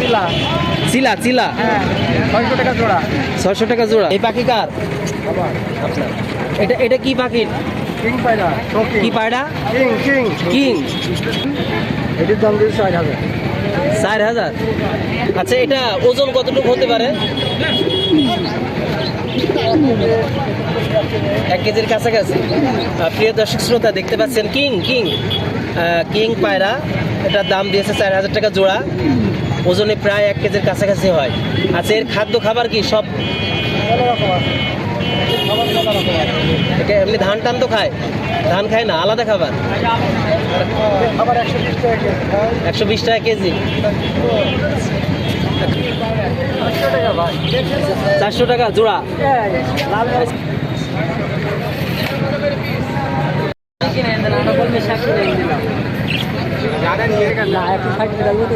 চিলা। চিলা হ্যাঁ ছয়শো টাকা জোড়া। ছয়শো টাকা জোড়া। এই পাখি কার? এটা এটা কি পাখি? কিং পায়রা কি পায়রা? King king. কিং। এটির দাম দিয়েছে ষাট হাজার। চার হাজার? আচ্ছা এটা ওজন কতটুকু হতে পারে? এক কেজির কাছাকাছি। প্রিয় দর্শক শ্রোতা দেখতে পাচ্ছেন কিং কিং। কিং পায়রা। এটার দাম দিয়েছে চার হাজার টাকা জোড়া। ওজনে প্রায় এক কেজির কাছাকাছি হয়। আচ্ছা এর খাদ্য খাবার কি? সব? একে এমনি ধান টান তো খায়? ধান খায় না, আলাদা খাবার? একশো বিশ টাকা কেজি। চারশো টাকা জোড়া লাল না একশো ষাট টাকা মতো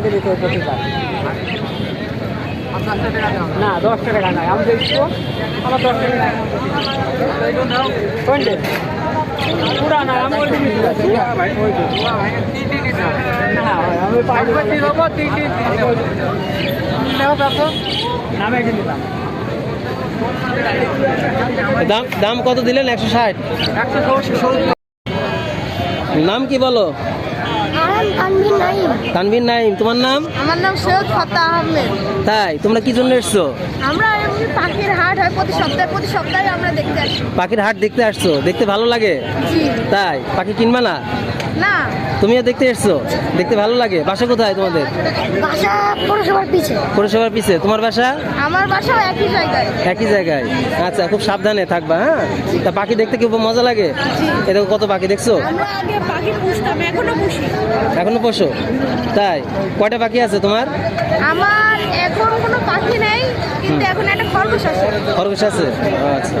দিলে তোর প্রতি না দশ টাকা নাই আমি আমার দশ টাকা কোনটে পুরা না আমি ওই না আমি পাই নামে কিনে দিলাম। দাম দাম কত দিলেন? একশো ষাট। নাম কি বলো? তানভীর নাইম তোমার নাম? আমার নাম সৈয়দ ফতা আহমেদ। তাই তোমরা কি জন্য এসছো? আমরা এমনি পাখির হাট হয় প্রতি সপ্তাহে প্রতি সপ্তাহে আমরা দেখতে আসি। পাখির হাট দেখতে আসছো দেখতে ভালো লাগে? তাই পাখি কিনবা না? না। তুমিও দেখতে এসছো দেখতে ভালো লাগে। বাসা কোথায় তোমাদের? বাসা পৌরসভার পিছে। পৌরসভার পিছে। তোমার বাসা? আমার বাসাও একই জায়গায়। একই জায়গায়। আচ্ছা খুব সাবধানে থাকবা হ্যাঁ? তা পাখি দেখতে কি মজা লাগে? এ দেখো কত পাখি দেখছ? আমরা আগে পাখি পুষতাম এখনও পুষি। এখনও পোষো তাই। কয়টা পাখি আছে তোমার? আমার এখন কোনো পাখি নেই কিন্তু এখন একটা খরগোশ আছে। খরগোশ আছে? আচ্ছা।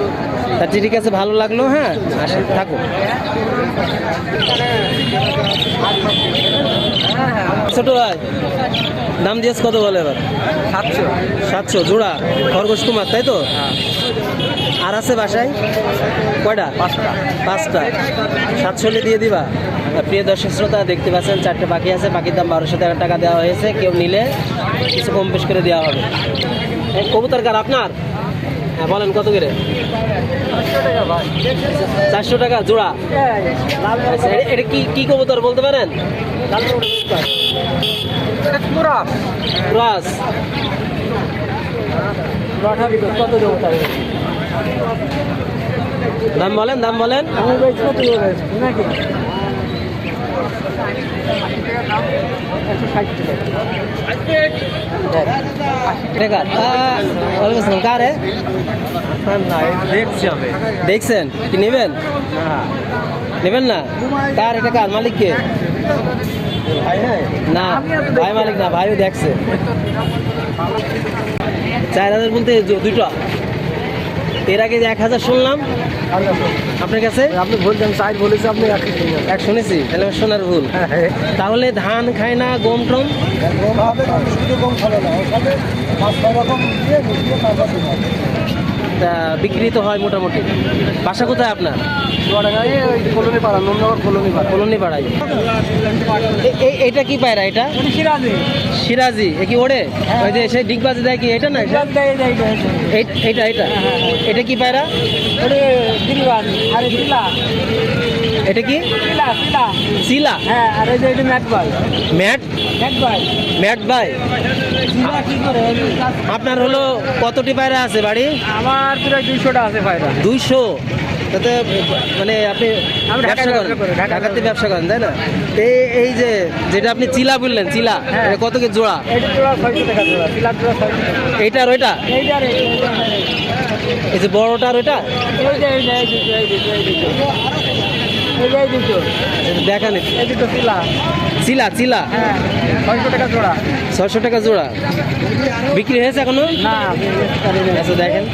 তা ঠিক আছে ভালো লাগল হ্যাঁ? আসেন থাকো। ছোট ভাই দাম দিয়েছ কত বলে এবার? সাতশো। সাতশো জোড়া। খরগোশ কুমার তাই তো? আর আছে বাসায়? কয়টা? পাঁচটা। পাঁচটা। সাতশো দিয়ে দিবা। প্রিয় দর্শক শ্রোতা দেখতে পাচ্ছেন চারটে পাখি আছে। পাখির দাম বারোশো টাকা টাকা দেওয়া হয়েছে। কেউ নিলে কিছু কম বেশ করে দেওয়া হবে। কবুতর কার? আপনার? হ্যাঁ বলেন কত করে? চারশো টাকা জোড়া। আচ্ছা এটা কি কি কবুতর বলতে পারেন? কত দেবো দাম বলেন দাম বলেন। দেখছেন? কি নেবেন? নেবেন না? কার, এটা কার? মালিক কে? না, ভাই মালিক না, ভাইও দেখছে। চার হাজার বলতে দুটো এর আগে যে এক হাজার শুনলাম। আপনার কাছে? আপনি বলছেন সাইড বলেছি আপনি এক শুনেছি তাহলে শোনার ভুল। তাহলে ধান খায় না গম টম? গম হবে না শুধু গম ফলে না ওর সাথে পাঁচ ছয় রকম দিয়ে মিশিয়ে তারপর দিতে হবে তা বিক্রি তো হয় মোটামুটি। বাসা কোথায় আপনার? কলোনি পাড়া কলোনি পাড়া। কলোনি এটা কি পায়রা এটা? সিরাজি। সিরাজি। এ কি ওড়ে? ওই যে সেই ডিগবাজি দেয় কি? এটা না এটা? এটা এটা। কি পায়রা? দিলবান আরে এটা কি? চিলা হ্যাঁ আর এই যে এটা ম্যাট বল। ম্যাট? ম্যাট ভাই আপনার হলো কতটি পায়রা আছে বাড়ি? আমার প্রায় দুইশোটা আছে ফায়দা দুইশো? তাতে মানে আপনি ব্যবসা করেন? ঢাকাতে ব্যবসা করেন তাই না? এই এই যে যেটা আপনি চিলা বললেন চিলা হ্যাঁ। কত কি জোড়া? এইটা জোড়া ছয়শো টাকা জোড়া দিলার জোড়া ছয়শো টাকা। এইটা আর ওইটা? এই যে বড়টা আর ওইটা? দেখান চিলা চিলা? হ্যাঁ ছয়শো টাকা জোড়া। ছয়শো টাকা জোড়া। বিক্রি হয়েছে এখনও? না আচ্ছা দেখেন।